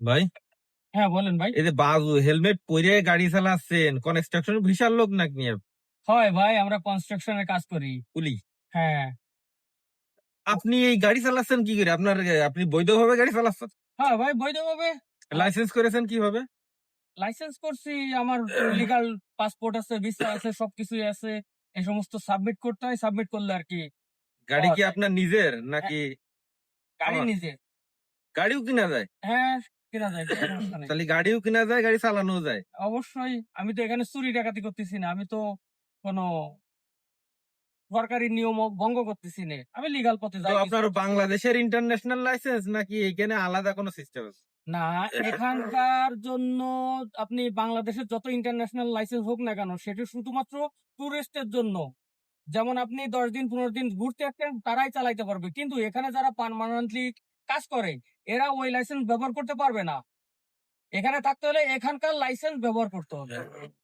ভাই? হ্যাঁ বলেন ভাই। এই যে বাজু হেলমেট পরে গাড়ি চালাচ্ছেন কনস্ট্রাকশন বিশাল লোক নাকি আপনি? হয় ভাই আমরা কনস্ট্রাকশনের কাজ করি। পুলিশ? হ্যাঁ। আপনি এই গাড়ি চালাচ্ছেন কি করে? আপনার আপনি বৈধভাবে গাড়ি চালাচ্ছেন? হ্যাঁ ভাই বৈধভাবে। লাইসেন্স করেছেন কীভাবে? লাইসেন্স করছি আমার লিগাল পাসপোর্ট আছে ভিসা আছে সবকিছুই আছে এই সমস্ত সাবমিট করতে হয় সাবমিট করলে আর কি। গাড়ি কি আপনার নিজের নাকি গাড়ি আমার। নিজে গাড়িও কিনা যায়? হ্যাঁ কেনা যায়। তাহলে গাড়িও কিনা যায় গাড়ি চালানো যায়। অবশ্যই আমি তো এখানে চুরি ডাকাতি করতেছি না আমি তো কোনো সরকারি নিয়ম ভঙ্গ করতেছি না। আমি লিগাল পথে যাই আপনার বাংলাদেশের ইন্টারন্যাশনাল লাইসেন্স নাকি এখানে আলাদা কোনো সিস্টেম আছে? না এখানকার জন্য আপনি বাংলাদেশের যত ইন্টারন্যাশনাল লাইসেন্স হোক না কেন সেটি শুধুমাত্র টুরিস্টের জন্য। যেমন আপনি দশ দিন পনেরো দিন ঘুরতে আসছেন তারাই চালাইতে পারবে। কিন্তু এখানে যারা পার্মানেন্টলি কাজ করে, এরা ওই লাইসেন্স ব্যবহার করতে পারবে না। এখানে থাকতে হলে এখানকার লাইসেন্স ব্যবহার করতে হবে।